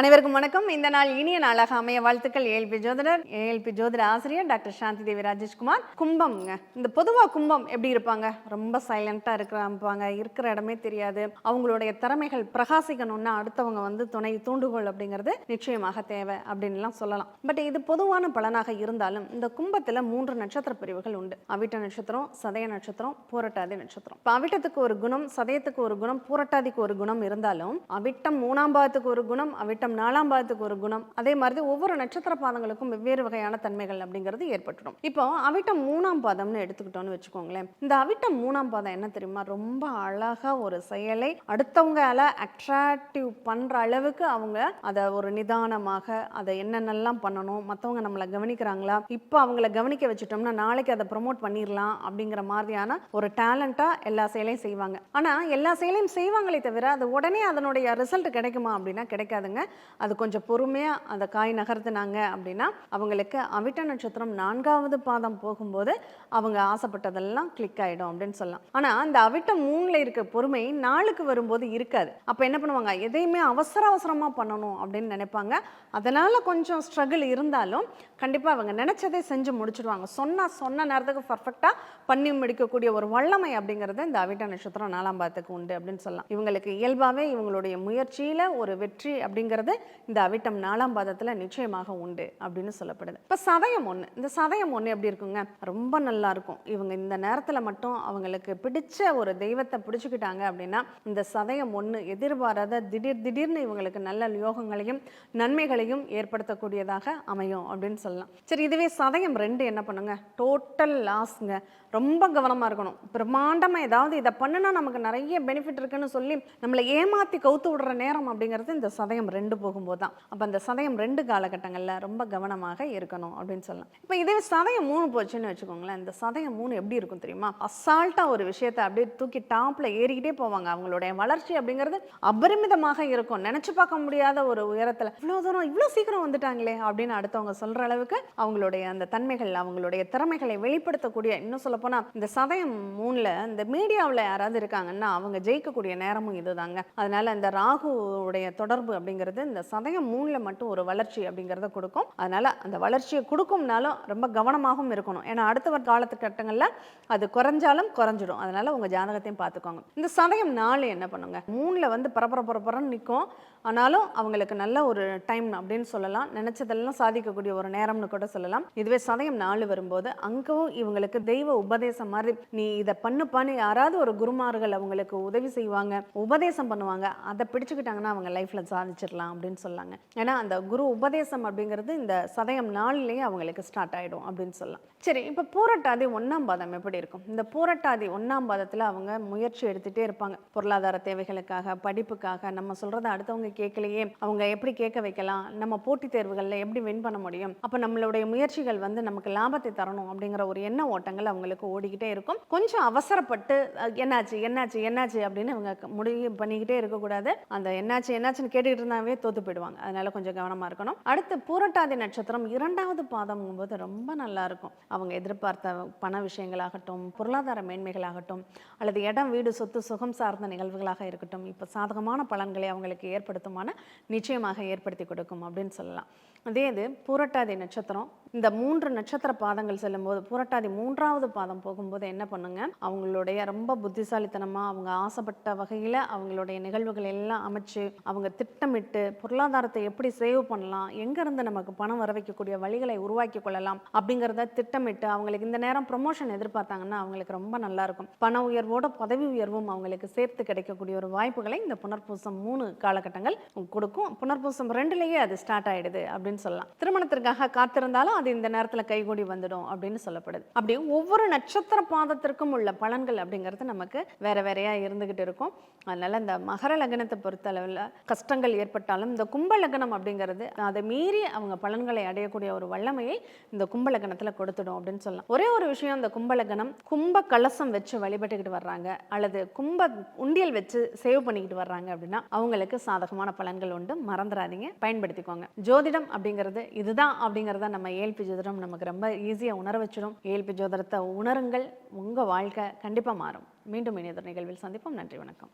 அனைவருக்கும் வணக்கம். இந்த நாள் இனிய நாளாக அமைய வாழ்த்துக்கள். ஏஎல்பி ஜோதிடர் ஏஎல்பி ஜோதிட ஆசிரியர் டாக்டர் சாந்தி தேவி ராஜேஷ்குமார். கும்பம்ங்க. இந்த பொதுவா கும்பம் எப்படி இருப்பாங்க? ரொம்ப சைலண்டா இருக்கிறாங்க இருக்கிற இடமே தெரியாது. அவங்களுடைய திறமைகள் பிரகாசிக்கணும்னா அடுத்தவங்க வந்து துணை தூண்டுகோள் அப்படிங்கிறது நிச்சயமாக தேவை அப்படின்லாம் சொல்லலாம். பட் இது பொதுவான பலனாக இருந்தாலும் இந்த கும்பத்துல மூன்று நட்சத்திர பிரிவுகள் உண்டு. அவிட்ட நட்சத்திரம் சதய நட்சத்திரம் பூரட்டாதி நட்சத்திரம். இப்போ அவிட்டத்துக்கு ஒரு குணம் சதயத்துக்கு ஒரு குணம் பூரட்டாதிக்கு ஒரு குணம் இருந்தாலும் அவிட்டம் மூணாம் பாதத்துக்கு ஒரு குணம் அவிட்டம் நாலாம் பாதத்துக்கு ஒரு குணம் அதே மாதிரி ஒவ்வொரு நட்சத்திர பாதங்களுக்கும் வெவ்வேறு வகையான தன்மைகள் அப்படிங்கிறது ஏற்பட்டுடும். இப்போ அவிட்டம் மூணாம் பாதம்னு எடுத்துக்கிட்டோம்னு வச்சுக்கோங்களேன். இந்த அவிட்டம் மூணாம் பாதம் என்ன தெரியுமா? ரொம்ப அழகாக ஒரு செயலை அடுத்தவங்களால அட்ராக்டிவ் பண்ற அளவுக்கு அவங்க அதை ஒரு நிதானமாக அதை என்னென்னலாம் பண்ணணும் மற்றவங்க நம்மளை கவனிக்கிறாங்களா? இப்போ அவங்கள கவனிக்க வச்சுட்டோம்னா நாளைக்கு அதை ப்ரொமோட் பண்ணிடலாம் அப்படிங்கிற மாதிரியான ஒரு டேலண்ட்டாக எல்லா செயலையும் செய்வாங்க. ஆனால் எல்லா செயலையும் செய்வாங்களே தவிர அது உடனே அதனுடைய ரிசல்ட் கிடைக்குமா அப்படின்னா கிடைக்காதுங்க. அது கொஞ்சம் பொறுமையாக அந்த காய் நகர்த்துனாங்க அப்படின்னா அவங்களுக்கு அவிட்ட நட்சத்திரம் நான்காவது பாதம் போகும்போது அவங்க ஆசைப்பட்டதெல்லாம் கிளிக் ஆகிடும் அப்படின்னு சொல்லலாம். ஆனால் அந்த அவிட்ட மூணில் இருக்க பொறுமை நாளுக்கு வரும்போது இருக்காது. அப்போ என்ன பண்ணுவாங்க? எதையுமே அவசர அவசரமாக பண்ணணும் அப்படின்னு நினைப்பாங்க. அதனால் கொஞ்சம் ஸ்ட்ரகிள் இருந்தாலும் கண்டிப்பாக அவங்க நினச்சதே செஞ்சு முடிச்சிடுவாங்க சொன்னா சொன்ன நேரத்துக்கு பர்ஃபெக்டாக பண்ணி முடிக்கக்கூடிய ஒரு வல்லமை அப்படிங்கிறது இந்த அவிட்ட நட்சத்திரம் நாலாம் பாதத்துக்கு உண்டு அப்படின்னு சொல்லலாம். இவங்களுக்கு இயல்பாகவே இவங்களுடைய முயற்சியில் ஒரு வெற்றி அப்படிங்கிறது இந்த அவிட்டம் நாலாம் பாதத்தில் நிச்சயமாக உண்டு அப்படின்னு சொல்லப்படுது. இப்போ சதயம் ஒன்று இந்த சதயம் ஒன்று எப்படி இருக்குங்க? ரொம்ப நல்லா இருக்கும். இவங்க இந்த நேரத்தில் மட்டும் அவங்களுக்கு பிடிச்ச ஒரு தெய்வத்தை பிடிச்சிக்கிட்டாங்க அப்படின்னா இந்த சதயம் ஒன்று எதிர்பாராத திடீர் திடீர்னு இவங்களுக்கு நல்ல யோகங்களையும் நன்மைகளையும் ஏற்படுத்தக்கூடியதாக அமையும் அப்படின்னு சொல்லலாம். சரி இதுவே சதயம் ரெண்டு என்ன பண்ணுங்க? டோட்டல் லாஸ்ங்க ரொம்ப கவனமாக இருக்கணும். பிரம்மாண்டமாக ஏதாவது இதை பண்ணுனா நமக்கு நிறைய பெனிஃபிட் இருக்குன்னு சொல்லி நம்மளை ஏமாற்றி கவுத்து விடுற நேரம் அப்படிங்கிறது இந்த சதயம் ரெண்டு போகும்போது தான். அப்போ அந்த சதயம் ரெண்டு காலகட்டங்களில் ரொம்ப கவனமாக இருக்கணும் அப்படின்னு சொல்லலாம். இப்போ இதே சதயம் மூணு போச்சுன்னு வச்சுக்கோங்களேன். இந்த சதயம் மூணு எப்படி இருக்கும் தெரியுமா? அசால்ட்டாக ஒரு விஷயத்தை அப்படியே தூக்கி டாப்பில் ஏறிக்கிட்டே போவாங்க. அவங்களுடைய வளர்ச்சி அப்படிங்கிறது அபரிமிதமாக இருக்கும். நினச்சி பார்க்க முடியாத ஒரு உயரத்தில் இவ்வளோ தூரம் இவ்வளோ சீக்கிரம் வந்துட்டாங்களே அப்படின்னு அடுத்தவங்க சொல்கிற அளவுக்கு அவங்களுடைய அந்த தன்மைகள் அவங்களுடைய திறமைகளை வெளிப்படுத்தக்கூடிய இன்னும் சொல்லப்போனால் இந்த சதயம் மூணில் இந்த மீடியாவில் யாராவது இருக்காங்கன்னா அவங்க ஜெயிக்கக்கூடிய நேரமும் இதுதாங்க. அதனால் இந்த ராகுவுடைய தொடர்பு அப்படிங்கிறது இந்த சதயம் மூணில் மட்டும் ஒரு வளர்ச்சி அப்படிங்கிறத கொடுக்கும். அதனால் அந்த வளர்ச்சியை கொடுக்கும்னாலும் ரொம்ப கவனமாகவும் இருக்கணும். ஏன்னா அடுத்த ஒரு காலத்து கட்டங்களில் அது குறைஞ்சாலும் குறைஞ்சிடும் அதனால் உங்கள் ஜாதகத்தையும் பார்த்துக்கோங்க. இந்த சதயம் நாலு என்ன பண்ணுங்க? மூணில் வந்து பரபர பரபரன்னு நிற்கும் ஆனாலும் அவங்களுக்கு நல்ல ஒரு டைம் அப்படின்னு சொல்லலாம். நினைச்சதெல்லாம் சாதிக்கக்கூடிய ஒரு நேரம்னு கூட சொல்லலாம். இதுவே சதயம் நாலு வரும்போது அங்கவும் இவங்களுக்கு தெய்வ உபதேசம் மாதிரி நீ இதை பண்ணுப்பான்னு யாராவது ஒரு குருமார்கள் அவங்களுக்கு உதவி செய்வாங்க உபதேசம் பண்ணுவாங்க. அதை பிடிச்சுக்கிட்டாங்கன்னா அவங்க லைஃப்ல சாதிச்சிடலாம். அப்படின்னு சொல்லாங்க. ஏன்னா அந்த குரு உபதேசம் அப்படிங்கிறது இந்த சதயம் நாளிலேயே அவங்களுக்கு ஸ்டார்ட் ஆயிடும் அப்படின்னு சொல்லலாம் சரி இப்போ பூரட்டாதி ஒன்றாம் பாதம் எப்படி இருக்கும்? இந்த பூரட்டாதி ஒன்றாம் பாதத்துல அவங்க முயற்சி எடுத்துட்டே இருப்பாங்க. பொருளாதார தேவைகளுக்காக படிப்புக்காக நம்ம சொல்றதை அடுத்தவங்க கேட்கலையே அவங்க எப்படி கேட்க வைக்கலாம் நம்ம போட்டித் தேர்வுகளில் எப்படி வின் பண்ண முடியும் அப்போ நம்மளுடைய முயற்சிகள் வந்து நமக்கு லாபத்தை தரணும் அப்படிங்கிற ஒரு எண்ண ஓட்டங்கள் அவங்களுக்கு ஓடிக்கிட்டே இருக்கும். கொஞ்சம் அவசரப்பட்டு என்னாச்சு என்னாச்சு என்னாச்சு அப்படின்னு அவங்க முடிவு பண்ணிக்கிட்டே இருக்கக்கூடாது. அந்த என்னாச்சு என்னாச்சுன்னு கேட்டுக்கிட்டு இருந்தாவே தோத்து போயிடுவாங்க. அதனால கொஞ்சம் கவனமாக இருக்கணும். அடுத்து பூரட்டாதி நட்சத்திரம் இரண்டாவது பாதம் போது ரொம்ப நல்லா இருக்கும். அவங்க எதிர்பார்த்த பண விஷயங்களாகட்டும் பொருளாதார மேன்மைகளாகட்டும் அல்லது இடம் வீடு சொத்து சுகம் சார்ந்த நிகழ்வுகளாக இருக்கட்டும் இப்போ சாதகமான பலன்களை அவங்களுக்கு ஏற்படுத்துமான நிச்சயமாக ஏற்படுத்தி கொடுக்கும் அப்படின்னு சொல்லலாம். அதே இது பூரட்டாதி நட்சத்திரம். இந்த மூன்று நட்சத்திர பாதங்கள் செல்லும்போது பூரட்டாதி மூன்றாவது பாதம் போகும்போது என்ன பண்ணுங்க? அவங்களுடைய ரொம்ப புத்திசாலித்தனமாக அவங்க ஆசைப்பட்ட வகையில் அவங்களுடைய நிகழ்வுகள் எல்லாம் அமைச்சு அவங்க திட்டமிட்டு பொருளாதாரத்தை எப்படி சேவ் பண்ணலாம் எங்கேருந்து நமக்கு பணம் வர வைக்கக்கூடிய வழிகளை உருவாக்கி கொள்ளலாம் அப்படிங்கிறத திட்டமிட்டு அவங்களுக்கு இந்த நேரம் ப்ரொமோஷன் எதிர்பார்த்தாங்கன்னா அவங்களுக்கு ரொம்ப நல்லா இருக்கும். பண உயர்வோட பதவி உயர்வும் அவங்களுக்கு சேர்த்து கிடைக்கக்கூடிய ஒரு வாய்ப்புகளை இந்த புனர்பூசம் மூணு காலகட்டங்கள் கொடுக்கும். புனர்பூசம் ரெண்டுலேயே அது ஸ்டார்ட் ஆயிடுது அப்படின்னு சொல்லலாம். திருமணத்திற்காக காத்திருந்தாலும் அது இந்த நேரத்தில் கைகூடி வந்துடும் அப்படின்னு சொல்லப்படுது. அப்படி ஒவ்வொரு நட்சத்திர பாதத்திற்கும் உள்ள பலன்கள் அப்படிங்கிறது நமக்கு வேற வேறையா இருந்துகிட்டு இருக்கும். அதனால இந்த மகர லக்னத்தை பொறுத்தளவில் கஷ்டங்கள் ஏற்பட்டாலும் இந்த கும்பலக்கணம் அப்படிங்கிறது அதை மீறி அவங்க பலன்களை அடையக்கூடிய ஒரு வல்லமையை இந்த கும்பலக்கணத்தில் கொடுத்துடும் அப்படின்னு சொல்லலாம். ஒரே ஒரு விஷயம் இந்த கும்பலக்கணம் கும்ப கலசம் வச்சு வழிபட்டுக்கிட்டு வர்றாங்க அல்லது கும்ப உண்டியல் வச்சு சேவ் பண்ணிக்கிட்டு வர்றாங்க அப்படின்னா அவங்களுக்கு சாதகமான பலன்கள் உண்டு. மறந்துடாதீங்க பயன்படுத்திக்கோங்க. ஜோதிடம் அப்படிங்கிறது இதுதான் அப்படிங்கிறத நம்ம ஏல்பி ஜோதிடம் நமக்கு ரொம்ப ஈஸியாக உணர வச்சிடும் ஏல்பி ஜோதிடத்தை உணருங்கள். உங்கள் வாழ்க்கை கண்டிப்பாக மாறும். மீண்டும் இணையதொரு நிகழ்வில் சந்திப்போம். நன்றி வணக்கம்.